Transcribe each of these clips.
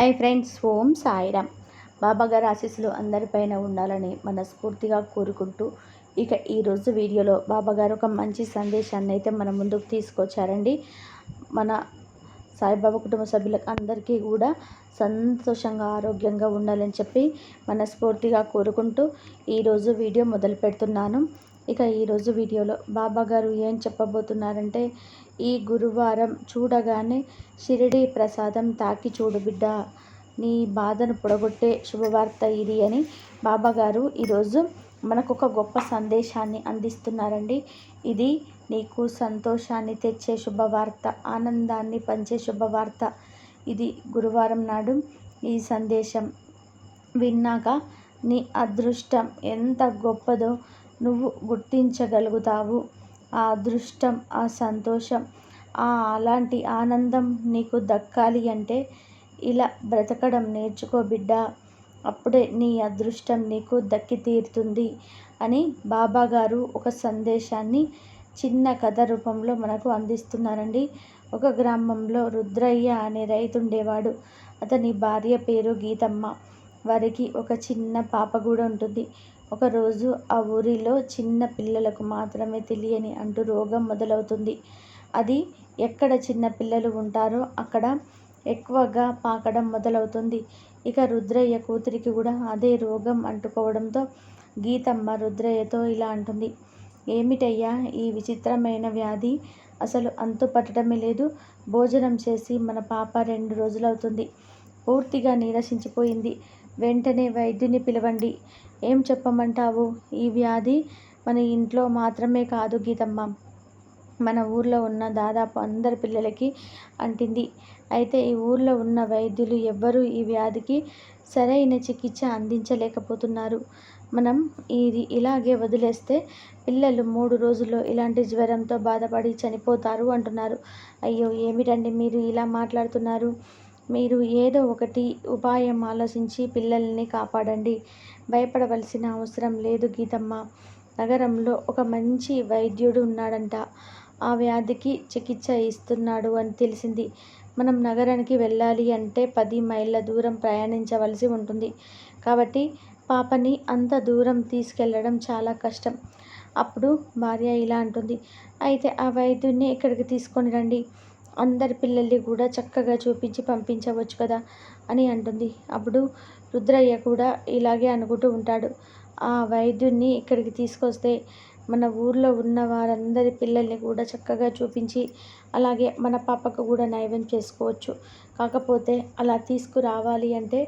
Hi friends ఓం సాయిరామ్. బాబాగారి ఆశీస్సులు అందరిపైన ఉండాలని మనస్ఫూర్తిగా కోరుకుంటూ ఇక ఈరోజు వీడియోలో బాబాగారు ఒక మంచి సందేశాన్ని అయితే మన ముందుకు తీసుకొచ్చారండి. మన సాయిబాబా కుటుంబ సభ్యులకు అందరికీ కూడా సంతోషంగా ఆరోగ్యంగా ఉండాలని చెప్పి మనస్ఫూర్తిగా కోరుకుంటూ ఈరోజు వీడియో మొదలు పెడుతున్నాను ఇక ఈరోజు వీడియోలో బాబా గారు ఏం చెప్పబోతున్నారంటే ఈ గురువారం చూడగానే షిరిడి ప్రసాదం తాకి చూడు బిడ్డ నీ బాధను పొడగొట్టే శుభవార్త ఇది అని బాబాగారు ఈరోజు మనకు ఒక గొప్ప సందేశాన్ని అందిస్తున్నారండి. ఇది నీకు సంతోషాన్ని తెచ్చే శుభవార్త ఆనందాన్ని పంచే శుభవార్త. ఇది గురువారం నాడు ఈ సందేశం విన్నాక నీ అదృష్టం ఎంత గొప్పదో నువ్వు గుర్తించగలుగుతావు. ఆ అదృష్టం ఆ సంతోషం ఆ అలాంటి ఆనందం నీకు దక్కాలి అంటే ఇలా బ్రతకడం నేర్చుకో బిడ్డ. అప్పుడే నీ అదృష్టం నీకు దక్కి తీరుతుంది అని బాబాగారు ఒక సందేశాన్ని చిన్న కథ రూపంలో మనకు అందిస్తున్నారండి. ఒక గ్రామంలో రుద్రయ్య అనే రైతు ఉండేవాడు. అతని భార్య పేరు గీతమ్మ. వారికి ఒక చిన్న పాప కూడా ఉంటుంది. ఒకరోజు ఆ ఊరిలో చిన్న పిల్లలకు మాత్రమే తెలియని అంటూ రోగం మొదలవుతుంది. అది ఎక్కడ చిన్న పిల్లలు ఉంటారో అక్కడ ఎక్కువగా పాకడం మొదలవుతుంది. ఇక రుద్రయ్య కూతురికి కూడా అదే రోగం అంటుకోవడంతో గీతమ్మ రుద్రయ్యతో ఇలా అంటుంది. ఏమిటయ్యా ఈ విచిత్రమైన వ్యాధి? అసలు అంతు పట్టడమే లేదు. భోజనం చేసి మన పాప రెండు రోజులవుతుంది. పూర్తిగా నీరసించిపోయింది. వెంటనే వైద్యుని పిలవండి. ఏం చెప్పమంటావు? ఈ వ్యాధి మన ఇంట్లో మాత్రమే కాదు గీతమ్మ. మన ఊర్లో ఉన్న దాదాపు అందరి పిల్లలకి అంటింది. అయితే ఈ ఊర్లో ఉన్న వైద్యులు ఎవ్వరూ ఈ వ్యాధికి సరైన చికిత్స అందించలేకపోతున్నారు. మనం ఇది ఇలాగే వదిలేస్తే పిల్లలు మూడు రోజుల్లో ఇలాంటి జ్వరంతో బాధపడి చనిపోతారు అంటున్నారు. అయ్యో ఏమిటండి మీరు ఇలా మాట్లాడుతున్నారు? మీరు ఏదో ఒకటి ఉపాయం ఆలోచించి పిల్లల్ని కాపాడండి. భయపడవలసిన అవసరం లేదు గీతమ్మ. నగరంలో ఒక మంచి వైద్యుడు ఉన్నాడంట. ఆ వ్యాధికి చికిత్స ఇస్తున్నాడు అని తెలిసింది. మనం నగరానికి వెళ్ళాలి అంటే పది మైళ్ళ దూరం ప్రయాణించవలసి ఉంటుంది. కాబట్టి పాపని అంత దూరం తీసుకెళ్ళడం చాలా కష్టం. అప్పుడు భార్య ఇలా అంటుంది. అయితే ఆ వైద్యుడిని ఇక్కడికి తీసుకొని రండి. అందరి పిల్లల్ని కూడా చక్కగా చూపించి పంపించవచ్చు కదా అని అంటుంది. అప్పుడు రుద్రయ్య కూడా ఇలాగే అనుకుంటూ ఉంటాడు. ఆ వైద్యుడిని ఇక్కడికి తీసుకొస్తే మన ఊర్లో ఉన్న వారందరి పిల్లల్ని కూడా చక్కగా చూపించి అలాగే మన పాపకు కూడా నైవేద్యం చేసుకోవచ్చు. కాకపోతే అలా తీసుకురావాలి అంటే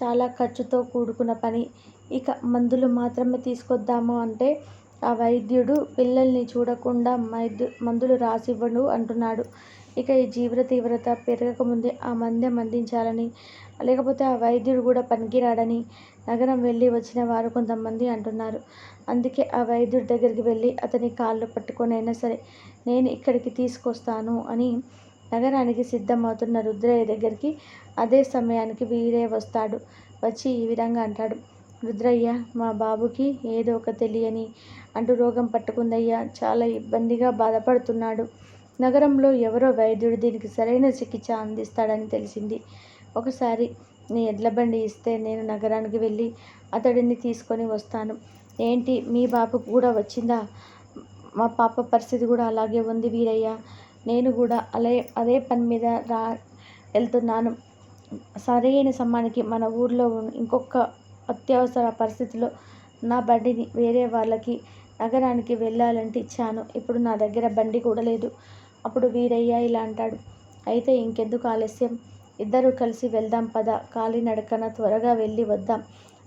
చాలా ఖర్చుతో కూడుకున్న పని. ఇక మందులు మాత్రమే తీసుకొద్దాము అంటే ఆ వైద్యుడు పిల్లల్ని చూడకుండా మైద్యు మందులు రాసివ్వడు అంటున్నాడు. ఇక ఈ జీవిత తీవ్రత పెరగకముందే ఆ మందెం అందించాలని లేకపోతే ఆ వైద్యుడు కూడా పనికిరాడని నగరం వెళ్ళి వచ్చిన వారు కొంతమంది అంటున్నారు. అందుకే ఆ వైద్యుడి దగ్గరికి వెళ్ళి అతని కాళ్ళు పట్టుకొని అయినా సరే నేను ఇక్కడికి తీసుకొస్తాను అని నగరానికి సిద్ధమవుతున్న రుద్రయ్య దగ్గరికి అదే సమయానికి వీరే వస్తాడు వచ్చి ఈ విధంగా అంటాడు. రుద్రయ్య మా బాబుకి ఏదో ఒక తెలియని అంటూ రోగం పట్టుకుందయ్యా చాలా ఇబ్బందిగా బాధపడుతున్నాడు. నగరంలో ఎవరో వైద్యుడు దీనికి సరైన చికిత్స అందిస్తాడని తెలిసింది. ఒకసారి నీ ఎడ్ల బండి ఇస్తే నేను నగరానికి వెళ్ళి అతడిని తీసుకొని వస్తాను. ఏంటి? మీ బాబు కూడా వచ్చిందా? మా పాప పరిస్థితి కూడా అలాగే ఉంది వీరయ్య. నేను కూడా అలే అదే పని మీద రా వెళ్తున్నాను. సరైన సమయానికి మన ఊర్లో ఇంకొక అత్యవసర పరిస్థితిలో నా బండిని వేరే వాళ్ళకి నగరానికి వెళ్ళాలంటే ఇచ్చాను. ఇప్పుడు నా దగ్గర బండి కూడా లేదు. అప్పుడు వీరయ్య ఇలా అంటాడు. అయితే ఇంకెందుకు ఆలస్యం? ఇద్దరు కలిసి వెళ్దాం పద. కాలినడకన త్వరగా వెళ్ళి వద్దాం.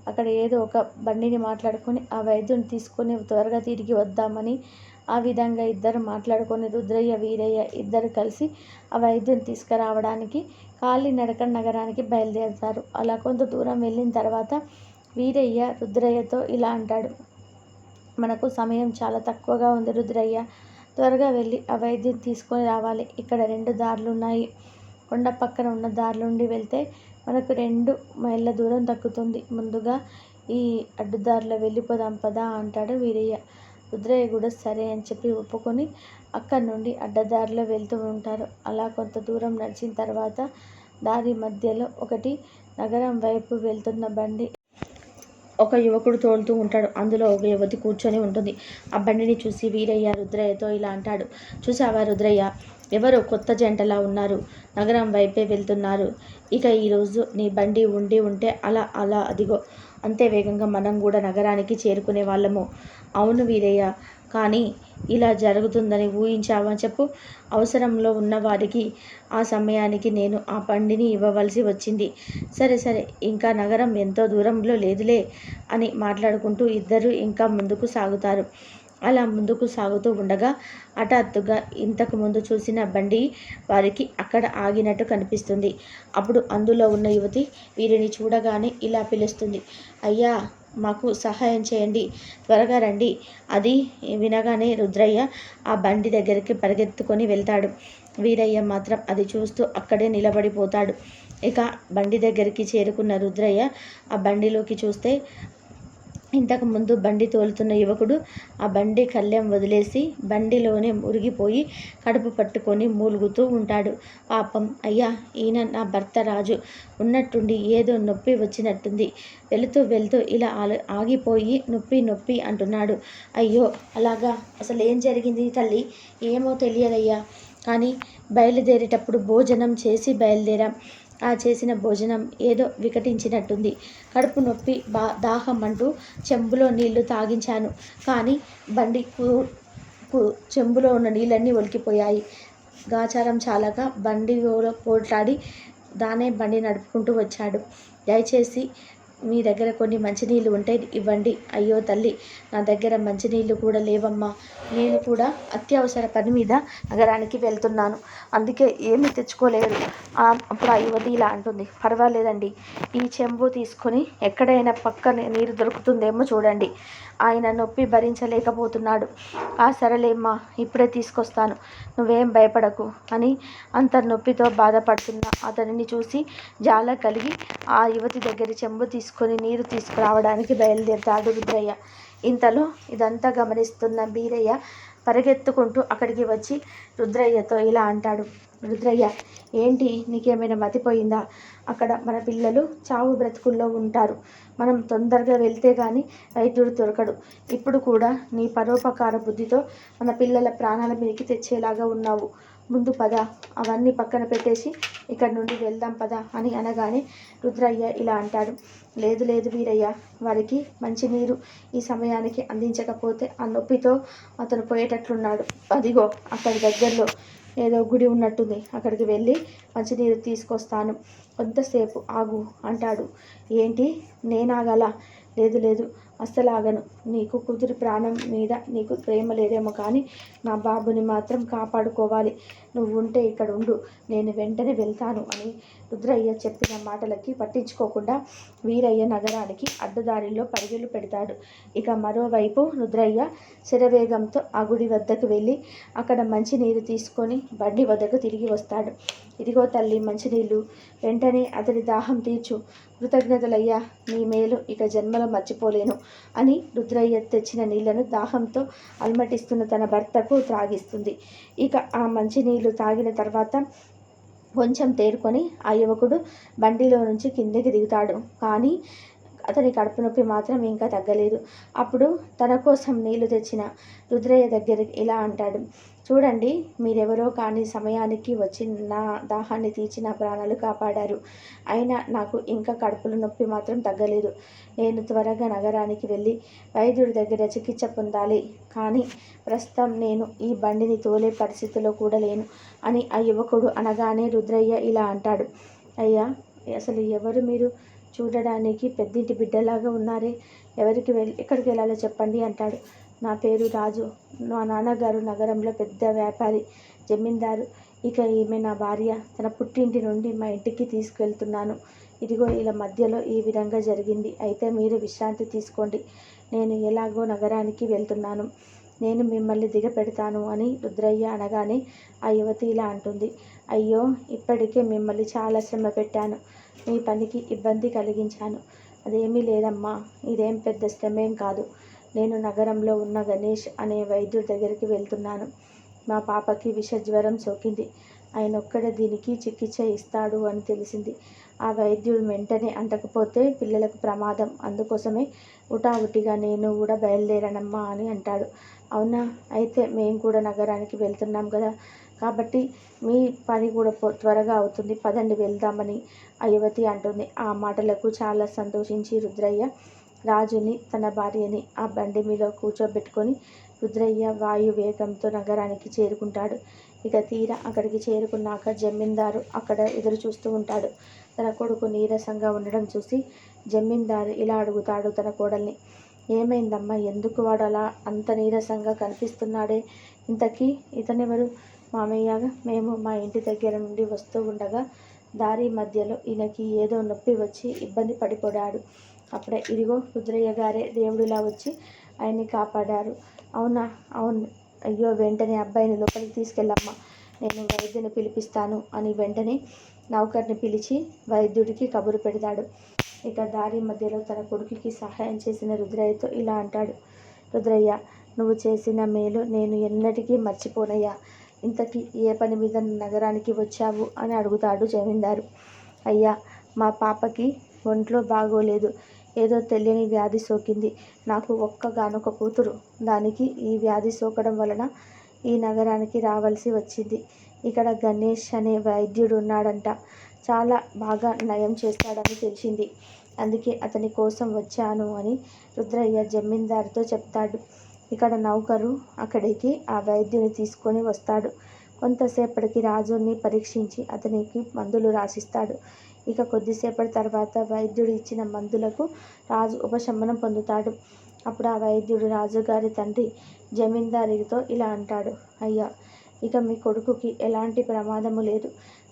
అక్కడ ఏదో ఒక బండిని మాట్లాడుకొని ఆ వైద్యుని తీసుకొని త్వరగా తిరిగి వద్దామని ఆ విధంగా ఇద్దరు మాట్లాడుకొని రుద్రయ్య వీరయ్య ఇద్దరు కలిసి ఆ వైద్యుని తీసుకురావడానికి కాలినడక నగరానికి బయలుదేరుతారు. అలా కొంత దూరం వెళ్ళిన తర్వాత వీరయ్య రుద్రయ్యతో ఇలా అంటాడు. మనకు సమయం చాలా తక్కువగా ఉంది రుద్రయ్య. త్వరగా వెళ్ళి ఆ వైద్యం తీసుకొని రావాలి. ఇక్కడ రెండు దారులు ఉన్నాయి కొండ పక్కన ఉన్న దారి నుండి వెళ్తే మనకు రెండు మైళ్ళ దూరం తగ్గుతుంది ముందుగా ఈ అడ్డుదారిలో వెళ్ళిపోదాం పదా అంటాడు వీరయ్య. రుద్రయ్య కూడా సరే అని చెప్పి ఒప్పుకొని అక్కడి నుండి అడ్డదారిలో వెళ్తూ ఉంటారు. అలా కొంత దూరం నడిచిన తర్వాత దారి మధ్యలో ఒకటి నగరం వైపు వెళ్తున్న బండి ఒక యువకుడు తోలుతూ ఉంటాడు. అందులో ఒక యువతి కూర్చొని ఉంటుంది. ఆ బండిని చూసి వీరయ్య రుద్రయ్యతో ఇలా అంటాడు. చూసావా రుద్రయ్య? ఎవరో కొత్త జంటలా ఉన్నారు. నగరం వైపే వెళ్తున్నారు. ఇక ఈరోజు నీ బండి ఉండి ఉంటే అలా అలా అదిగో. అంతే వేగంగా మనం కూడా నగరానికి చేరుకునే వాళ్ళము. అవును వీరయ్య. కానీ ఇలా జరుగుతుందని ఊహించావా చెప్పు. అవసరంలో ఉన్న వారికి ఆ సమయానికి నేను ఆ బండిని ఇవ్వవలసి వచ్చింది. సరే సరే ఇంకా నగరం ఎంతో దూరంలో లేదులే అని మాట్లాడుకుంటూ ఇద్దరు ఇంకా ముందుకు సాగుతారు. అలా ముందుకు సాగుతూ ఉండగా హఠాత్తుగా ఇంతకు ముందు చూసిన బండి వారికి అక్కడ ఆగినట్టు కనిపిస్తుంది. అప్పుడు అందులో ఉన్న యువతి వీరిని చూడగానే ఇలా పిలుస్తుంది. అయ్యా మాకు సహాయం చేయండి. త్వరగా రండి. అది వినగానే రుద్రయ్య ఆ బండి దగ్గరికి పరిగెత్తుకొని వెళ్తాడు. వీరయ్య మాత్రం అది చూస్తూ అక్కడే నిలబడిపోతాడు. ఇక బండి దగ్గరికి చేరుకున్న రుద్రయ్య ఆ బండిలోకి చూస్తే ఇంతకు ముందు బండి తోలుతున్న యువకుడు ఆ బండి కళ్ళెం వదిలేసి బండిలోనే మురిగిపోయి కడుపు పట్టుకొని మూలుగుతూ ఉంటాడు. పాపం అయ్యా ఈయన నా భర్త రాజు. ఉన్నట్టుండి ఏదో నొప్పి వచ్చినట్టుంది. వెళుతూ వెళుతూ ఇలా ఆగిపోయి నొప్పి నొప్పి అంటున్నాడు. అయ్యో అలాగా? అసలు ఏం జరిగింది తల్లి? ఏమో తెలియదయ్యా. కానీ బయలుదేరేటప్పుడు భోజనం చేసి బయలుదేరాం. ఆ చేసిన భోజనం ఏదో వికటించినట్టుంది. కడుపు నొప్పి బా దాహం అంటూ చెంబులో నీళ్ళు తాగించాను. కానీ బండి చెంబులో ఉన్న నీళ్ళన్నీ ఒలికిపోయాయి. గాచారం చాలక బండి పోట్లాడి దానే బండి నడుపుకుంటూ వచ్చాడు. దయచేసి మీ దగ్గర కొన్ని మంచినీళ్ళు ఉంటే ఇవ్వండి. అయ్యో తల్లి నా దగ్గర మంచినీళ్ళు కూడా లేవమ్మా. నేను కూడా అత్యవసర పని మీద నగరానికి వెళ్తున్నాను. అందుకే ఏమి తెచ్చుకోలేరు అప్పుడు ఆ యువతి ఇలా అంటుంది. పర్వాలేదండి. ఈ చెంబు తీసుకొని ఎక్కడైనా పక్కన నీరు దొరుకుతుందేమో చూడండి. ఆయన నొప్పి భరించలేకపోతున్నాడు. ఆ సరేలేమ్మా ఇప్పుడే తీసుకొస్తాను. నువ్వేం భయపడకు అని అంత నొప్పితో బాధపడుతున్న అతనిని చూసి జాల కలిగి ఆ యువతి దగ్గర చెంబు తీసుకొని నీరు తీసుకురావడానికి బయలుదేరుతాడు రుద్రయ్య. ఇంతలో ఇదంతా గమనిస్తున్న బీరయ్య పరిగెత్తుకుంటూ అక్కడికి వచ్చి రుద్రయ్యతో ఇలా అంటాడు. రుద్రయ్య ఏంటి? నీకేమైనా మతిపోయిందా? అక్కడ మన పిల్లలు చావు బ్రతుకుల్లో ఉంటారు. మనం తొందరగా వెళ్తే కానీ వైద్యుడు దొరకడు. ఇప్పుడు కూడా నీ పరోపకార బుద్ధితో మన పిల్లల ప్రాణాల మీదకి తెచ్చేలాగా ఉన్నావు. ముందు పద. అవన్నీ పక్కన పెట్టేసి ఇక్కడ నుండి వెళ్దాం పద అని అనగానే రుద్రయ్య ఇలా అంటాడు. లేదు లేదు వీరయ్య వారికి మంచినీరు ఈ సమయానికి అందించకపోతే ఆ నొప్పితో అతను పోయేటట్లున్నాడు. అదిగో అక్కడి దగ్గరలో ఏదో గుడి ఉన్నట్టుంది. అక్కడికి వెళ్ళి మంచినీరు తీసుకొస్తాను. కొంతసేపు ఆగు అంటాడు. ఏంటి? నేనాగల? లేదు లేదు. అస్సలాగను నీకు కుదురు ప్రాణం మీద నీకు ప్రేమ లేదేమో కానీ నా బాబుని మాత్రం కాపాడుకోవాలి. నువ్వు ఉంటే ఇక్కడ ఉండు నేను వెంటనే వెళ్తాను అని రుద్రయ్య చెప్పిన మాటలకి పట్టించుకోకుండా వీరయ్య నగరానికి అడ్డదారిలో పరుగులు పెడతాడు. ఇక మరోవైపు రుద్రయ్య శరవేగంతో ఆ గుడి వద్దకు వెళ్ళి అక్కడ మంచినీరు తీసుకొని బండి వద్దకు తిరిగి వస్తాడు. ఇదిగో తల్లి మంచినీళ్ళు వెంటనే అతడి దాహం తీర్చు. కృతజ్ఞతలయ్యా నీ మేలు ఇక జన్మలో మర్చిపోలేను అని రుద్రయ్య తెచ్చిన నీళ్ళను దాహంతో అల్మటిస్తున్న తన భర్తకు త్రాగిస్తుంది. ఇక ఆ మంచినీళ్ళు తాగిన తర్వాత కొంచెం తేరుకొని ఆ యువకుడు బండిలో నుంచి కిందకి దిగుతాడు. కానీ అతని కడుపు నొప్పి మాత్రం ఇంకా తగ్గలేదు. అప్పుడు తన కోసం నీళ్ళు తెచ్చిన రుద్రయ్య దగ్గరికి ఇలా అంటాడు చూడండి మీరెవరో కానీ సమయానికి వచ్చి నా దాహాన్ని తీర్చి నా ప్రాణాలు కాపాడారు. అయినా నాకు ఇంకా కడుపుల నొప్పి మాత్రం తగ్గలేదు. నేను త్వరగా నగరానికి వెళ్ళి వైద్యుడి దగ్గర చికిత్స పొందాలి. కానీ ప్రస్తుతం నేను ఈ బండిని తోలే పరిస్థితిలో కూడా లేను అని ఆ యువకుడు అనగానే రుద్రయ్య ఇలా అంటాడు అయ్యా అసలు ఎవరు మీరు? చూడడానికి పెద్దింటి బిడ్డలాగా ఉన్నారే. ఎవరికి వెళ్ళి ఎక్కడికి వెళ్ళాలో చెప్పండి అంటాడు. నా పేరు రాజు. మా నాన్నగారు నగరంలో పెద్ద వ్యాపారి జమీందారు. ఇక ఈమె నా భార్య. తన పుట్టింటి నుండి మా ఇంటికి తీసుకెళ్తున్నాను. ఇదిగో ఇలా మధ్యలో ఈ విధంగా జరిగింది. అయితే మీరు విశ్రాంతి తీసుకోండి. నేను ఎలాగో నగరానికి వెళ్తున్నాను. నేను మిమ్మల్ని దిగపెడతాను అని రుద్రయ్య అనగానే ఆ యువతి ఇలా అంటుంది. అయ్యో ఇప్పటికే మిమ్మల్ని చాలా శ్రమ పెట్టాను. మీ పనికి ఇబ్బంది కలిగించాను. అదేమీ లేదమ్మా ఇదేం పెద్ద శ్రమేం కాదు. నేను నగరంలో ఉన్న గణేష్ అనే వైద్యుడి దగ్గరికి వెళ్తున్నాను. మా పాపకి విష జ్వరం సోకింది. ఆయన ఒక్కడే దీనికి చికిత్స ఇస్తాడు అని తెలిసింది. ఆ వైద్యుడు వెంటనే అంటకపోతే పిల్లలకు ప్రమాదం. అందుకోసమే ఉటావుటిగా నేను కూడా బయలుదేరానమ్మా అని అంటాడు. అవునా? అయితే మేము కూడా నగరానికి వెళ్తున్నాం కదా. కాబట్టి మీ పని కూడా త్వరగా అవుతుంది. పదండి వెళ్దామని ఆ యువతి అంటుంది. ఆ మాటలకు చాలా సంతోషించి రుద్రయ్య రాజుని తన భార్యని ఆ బండి మీద కూర్చోబెట్టుకొని రుద్రయ్య వాయు వేగంతో నగరానికి చేరుకుంటాడు. ఇక తీరా అక్కడికి చేరుకున్నాక జమీందారు అక్కడ ఎదురు చూస్తూ ఉంటాడు. తన కొడుకు నీరసంగా ఉండడం చూసి జమీందారు ఇలా అడుగుతాడు తన కోడల్ని. ఏమైందమ్మా? ఎందుకు వాడు అలా అంత నీరసంగా కనిపిస్తున్నాడే? ఇంతకీ ఇతనెవరు? మామయ్యగా మేము మా ఇంటి దగ్గర నుండి వస్తూ ఉండగా దారి మధ్యలో ఈయనకి ఏదో నొప్పి వచ్చి ఇబ్బంది పడిపోయాడు. అప్పుడే ఇదిగో రుద్రయ్య గారే దేవుడిలా వచ్చి ఆయన్ని కాపాడారు. అవునా? అవును. అయ్యో వెంటనే అబ్బాయిని లోపలికి తీసుకెళ్ళమ్మా. నేను వైద్యుని పిలిపిస్తాను అని వెంటనే నౌకర్ని పిలిచి వైద్యుడికి కబురు పెడతాడు. ఇక దారి మధ్యలో తన కొడుకుకి సహాయం చేసిన రుద్రయ్యతో ఇలా అంటాడు. రుద్రయ్య నువ్వు చేసిన మేలు నేను ఎన్నటికీ మర్చిపోనయ్యా. ఇంతకీ ఏ పని మీద నగరానికి వచ్చావు అని అడుగుతాడు జమీందారు. అయ్యా మా పాపకి ఒంట్లో బాగోలేదు. ఏదో తెలియని వ్యాధి సోకింది. నాకు ఒక్కగానొక కూతురు. దానికి ఈ వ్యాధి సోకడం వలన ఈ నగరానికి రావాల్సి వచ్చింది. ఇక్కడ గణేష్ అనే వైద్యుడు ఉన్నాడంట చాలా బాగా నయం చేస్తాడని తెలిసింది. అందుకే అతని కోసం వచ్చాను అని రుద్రయ్య జమీందారుతో చెప్తాడు. ఇక్కడ నౌకరు అక్కడికి ఆ వైద్యుని తీసుకొని వస్తాడు. కొంతసేపటికి రాజుని పరీక్షించి అతనికి మందులు రాసిస్తాడు. ఇక కొద్దిసేపటి తర్వాత వైద్యుడు ఇచ్చిన మందులకు రాజు ఉపశమనం పొందుతాడు. అప్పుడు ఆ వైద్యుడు రాజుగారి తండ్రి జమీందారితో ఇలా అంటాడు. అయ్యా ఇక మీ కొడుకుకి ఎలాంటి ప్రమాదము లేదు.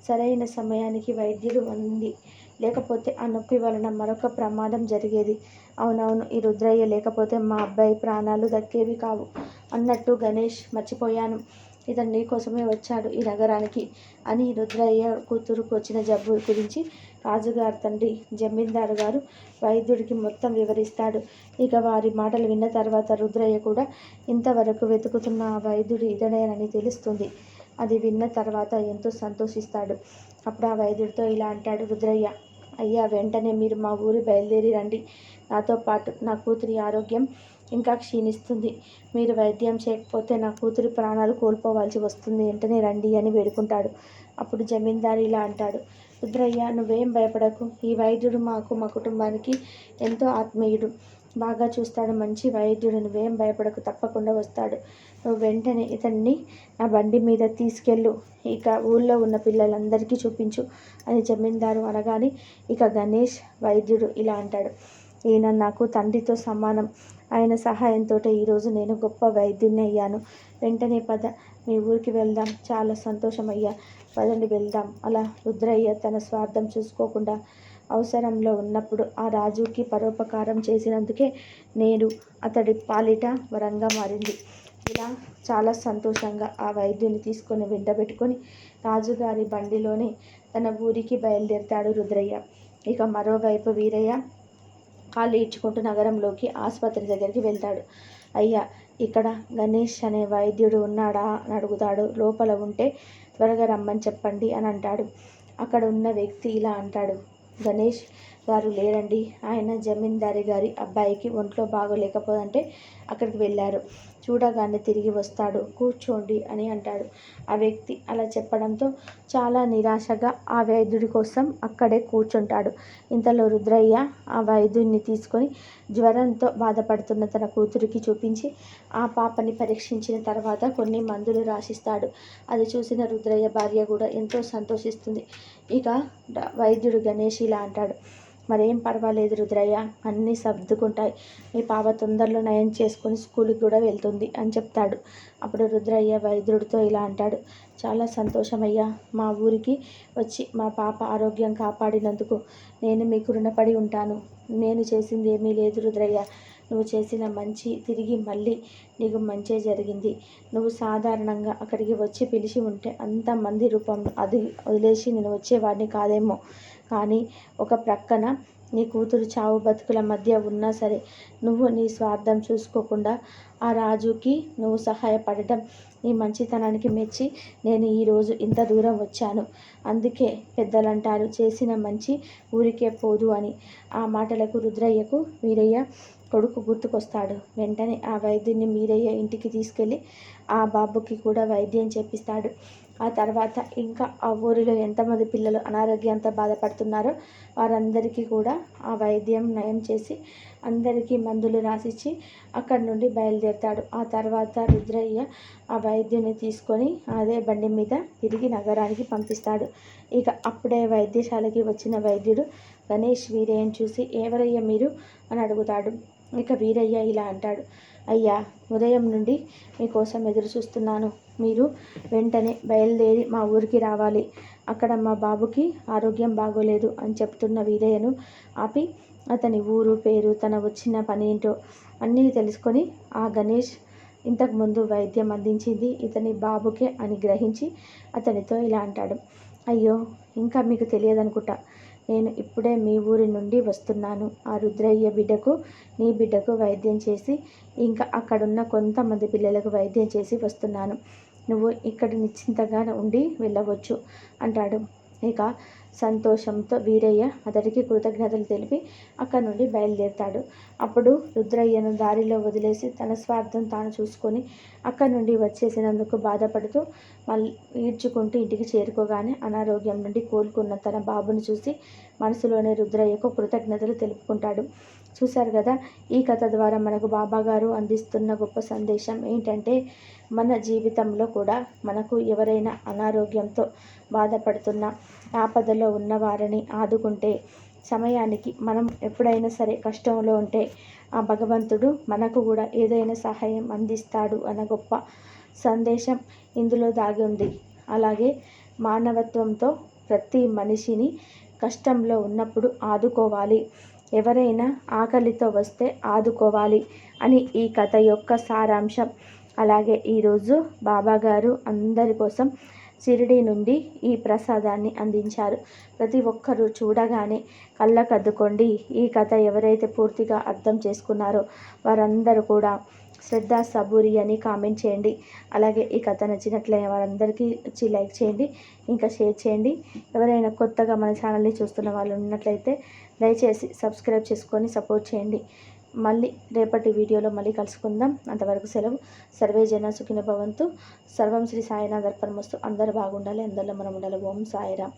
సరైన సమయానికి వైద్యుడు ఉంది. లేకపోతే ఆ నొప్పి వలన మరొక ప్రమాదం జరిగేది. అవునవును ఈ రుద్రయ్య లేకపోతే మా అబ్బాయి ప్రాణాలు దక్కేవి కావు. అన్నట్టు గణేష్ మర్చిపోయాను. ఇతను నీకోసమే వచ్చాడు ఈ నగరానికి అని రుద్రయ్య కూతురుకు వచ్చిన జబ్బు గురించి రాజుగారి తండ్రి జమీందారు గారు వైద్యుడికి మొత్తం వివరిస్తాడు. ఇక వారి మాటలు విన్న తర్వాత రుద్రయ్య కూడా ఇంతవరకు వెతుకుతున్న ఆ వైద్యుడు ఇతడేనని తెలుస్తుంది. అది విన్న తర్వాత ఎంతో సంతోషిస్తాడు. అప్పుడు ఆ వైద్యుడితో ఇలా అంటాడు రుద్రయ్య అయ్యా వెంటనే మీరు మా ఊరి బయలుదేరి రండి నాతో పాటు నా కూతురి ఆరోగ్యం ఇంకా క్షీణిస్తుంది. మీరు వైద్యం చేయకపోతే నా కూతురి ప్రాణాలు కోల్పోవాల్సి వస్తుంది. వెంటనే రండి అని వేడుకుంటాడు. అప్పుడు జమీందారు ఇలా అంటాడు రుద్రయ్య నువ్వేం భయపడకు. ఈ వైద్యుడు మాకు మా కుటుంబానికి ఎంతో ఆత్మీయుడు. బాగా చూస్తాడు. మంచి వైద్యుడు నువ్వేం భయపడకు తప్పకుండా వస్తాడు. నువ్వు వెంటనే ఇతన్ని నా బండి మీద తీసుకెళ్ళు. ఇక ఊళ్ళో ఉన్న పిల్లలందరికీ చూపించు అని జమీందారు అనగానే ఇక గణేష్ వైద్యుడు ఇలా అంటాడు. ఈయన నాకు తండ్రితో సమానం. ఆయన సహాయంతో ఈరోజు నేను గొప్ప వైద్యుని అయ్యాను. వెంటనే పద మీ ఊరికి వెళ్దాం. చాలా సంతోషమయ్యా. పదండి వెళ్దాం. అలా రుద్రయ్య తన స్వార్థం చూసుకోకుండా అవసరంలో ఉన్నప్పుడు ఆ రాజుకి పరోపకారం చేసినందుకే నేను అతడి పాలిట వరంగా మారింది. ఇలా చాలా సంతోషంగా ఆ వైద్యుని తీసుకొని వెంటబెట్టుకొని రాజుగారి బండిలోనే తన ఊరికి బయలుదేరుతాడు రుద్రయ్య. ఇక మరోవైపు వీరయ్య కాళ్ళు ఈడ్చుకుంటూ నగరంలోకి ఆసుపత్రి దగ్గరికి వెళ్తాడు. అయ్యా ఇక్కడ గణేష్ అనే వైద్యుడు ఉన్నాడా? అని అడుగుతాడు. లోపల ఉంటే త్వరగా రమ్మని చెప్పండి అని అంటాడు. అక్కడ ఉన్న వ్యక్తి ఇలా అంటాడు. గణేష్ గారు లేరండి. ఆయన జమీందారి గారి అబ్బాయికి ఒంట్లో బాగోలేకపోదంటే అక్కడికి వెళ్ళారు. చూడగానే తిరిగి వస్తాడు. కూర్చోండి అని అంటాడు. ఆ వ్యక్తి అలా చెప్పడంతో చాలా నిరాశగా ఆ వైద్యుడి కోసం అక్కడే కూర్చుంటాడు. ఇంతలో రుద్రయ్య ఆ వైద్యుడిని తీసుకొని జ్వరంతో బాధపడుతున్న తన కూతురికి చూపించి ఆ పాపని పరీక్షించిన తర్వాత కొన్ని మందులు రాసిస్తాడు. అది చూసిన రుద్రయ్య భార్య కూడా ఎంతో సంతోషిస్తుంది. ఇక వైద్యుడు గణేష్ ఇలా అంటాడు. మరేం పర్వాలేదు రుద్రయ్య. అన్నీ సర్దుకుంటాయి. మీ పాప తొందరలో నయం చేసుకొని స్కూల్కి కూడా వెళ్తుంది అని చెప్తాడు. అప్పుడు రుద్రయ్య వైద్యుడితో ఇలా అంటాడు. చాలా సంతోషమయ్యా. మా ఊరికి వచ్చి మా పాప ఆరోగ్యం కాపాడినందుకు నేను మీకు రుణపడి ఉంటాను. నేను చేసింది ఏమీ లేదు రుద్రయ్య. నువ్వు చేసిన మంచి తిరిగి మళ్ళీ నీకు మంచే జరిగింది. నువ్వు సాధారణంగా అక్కడికి వచ్చి పిలిచి ఉంటే అంతమంది రూపంలో అది వదిలేసి నేను వచ్చేవాడిని కాదేమో. కానీ ఒక ప్రక్కన నీ కూతురు చావు బతుకుల మధ్య ఉన్నా సరే నువ్వు నీ స్వార్థం చూసుకోకుండా ఆ రాజుకి నువ్వు సహాయపడటం నీ మంచితనానికి మెచ్చి నేను ఈరోజు ఇంత దూరం వచ్చాను. అందుకే పెద్దలంటారు చేసిన మంచి ఊరికే పోదు అని. ఆ మాటలకు రుద్రయ్యకు వీరయ్య కొడుకు గుర్తుకొస్తాడు. వెంటనే ఆ వైద్యుని మీరయ్య ఇంటికి తీసుకెళ్ళి ఆ బాబుకి కూడా వైద్యం చేపిస్తాడు. ఆ తర్వాత ఇంకా ఆ ఊరిలో ఎంతమంది పిల్లలు అనారోగ్యంతో బాధపడుతున్నారో వారందరికీ కూడా ఆ వైద్యం నయం చేసి అందరికీ మందులు రాసిచ్చి అక్కడి నుండి బయలుదేరుతాడు. ఆ తర్వాత రుద్రయ్య ఆ వైద్యుని తీసుకొని అదే బండి మీద తిరిగి నగరానికి పంపిస్తాడు. ఇక అప్పుడే వైద్యశాలకి వచ్చిన వైద్యుడు గణేష్ వీరయ్యని చూసి ఎవరయ్య మీరు? అని అడుగుతాడు. ఇక వీరయ్య ఇలా అంటాడు అయ్యా ఉదయం నుండి మీకోసం ఎదురు చూస్తున్నాను మీరు వెంటనే బయలుదేరి మా ఊరికి రావాలి. అక్కడ మా బాబుకి ఆరోగ్యం బాగోలేదు అని చెప్తున్న వీరయ్యను ఆపి అతని ఊరు పేరు తన వచ్చిన పని ఏంటో అన్నీ తెలుసుకొని ఆ గణేష్ ఇంతకుముందు వైద్యం అందించింది ఇతని బాబుకే అని గ్రహించి అతనితో ఇలా అంటాడు. అయ్యో ఇంకా మీకు తెలియదనుకుంటా. నేను ఇప్పుడే మీ ఊరి నుండి వస్తున్నాను. ఆ రుద్రయ్య బిడ్డకు నీ బిడ్డకు వైద్యం చేసి ఇంకా అక్కడున్న కొంతమంది పిల్లలకు వైద్యం చేసి వస్తున్నాను. నువ్వు ఇక్కడ నిశ్చింతగా ఉండి వెళ్ళవచ్చు అంటాడు. ఇక సంతోషంతో వీరయ్య అతడికి కృతజ్ఞతలు తెలిపి అక్కడి నుండి బయలుదేరుతాడు. అప్పుడు రుద్రయ్యను దారిలో వదిలేసి తన స్వార్థం తాను చూసుకొని అక్కడి నుండి వచ్చేసినందుకు బాధపడుతూ మళ్ళీ ఈడ్చుకుంటూ ఇంటికి చేరుకోగానే అనారోగ్యం నుండి కోలుకున్న తన బాబుని చూసి మనసులోనే రుద్రయ్యకు కృతజ్ఞతలు తెలుపుకుంటాడు. చూశారు కదా? ఈ కథ ద్వారా మనకు బాబా గారు అందిస్తున్న గొప్ప సందేశం ఏంటంటే మన జీవితంలో కూడా మనకు ఎవరైనా అనారోగ్యంతో బాధపడుతున్న ఆపదలో ఉన్న వారిని ఆదుకుంటే సమయానికి మనం ఎప్పుడైనా సరే కష్టంలో ఉంటే ఆ భగవంతుడు మనకు కూడా ఏదైనా సహాయం అందిస్తాడు అన్న గొప్ప సందేశం ఇందులో దాగి ఉంది. అలాగే మానవత్వంతో ప్రతి మనిషిని కష్టంలో ఉన్నప్పుడు ఆదుకోవాలి. ఎవరైనా ఆకలితో వస్తే ఆదుకోవాలి అని ఈ కథ యొక్క సారాంశం. అలాగే ఈరోజు బాబాగారు అందరి కోసం షిరిడి నుండి ఈ ప్రసాదాన్ని అందించారు. ప్రతి ఒక్కరూ చూడగానే కళ్ళకద్దుకోండి ఈ కథ ఎవరైతే పూర్తిగా అర్థం చేసుకున్నారో వారందరూ కూడా శ్రద్ధ సబూరి అని కామెంట్ చేయండి. అలాగే ఈ కథ నచ్చినట్లయితే వారందరికీ వచ్చి లైక్ చేయండి ఇంకా షేర్ చేయండి. ఎవరైనా కొత్తగా మన ఛానల్ని చూస్తున్న వాళ్ళు ఉన్నట్లయితే దయచేసి సబ్స్క్రైబ్ చేసుకొని సపోర్ట్ చేయండి. మళ్ళీ రేపటి వీడియోలో మళ్ళీ కలుసుకుందాం. అంతవరకు సెలవు. సర్వే జన సుఖిన భవంతు. సర్వం శ్రీ సాయినాథ్ అర్పణమస్తు. అందరూ బాగుండాలి. అందరిలో మనం ఉండాలి. ఓం సాయిరామ్.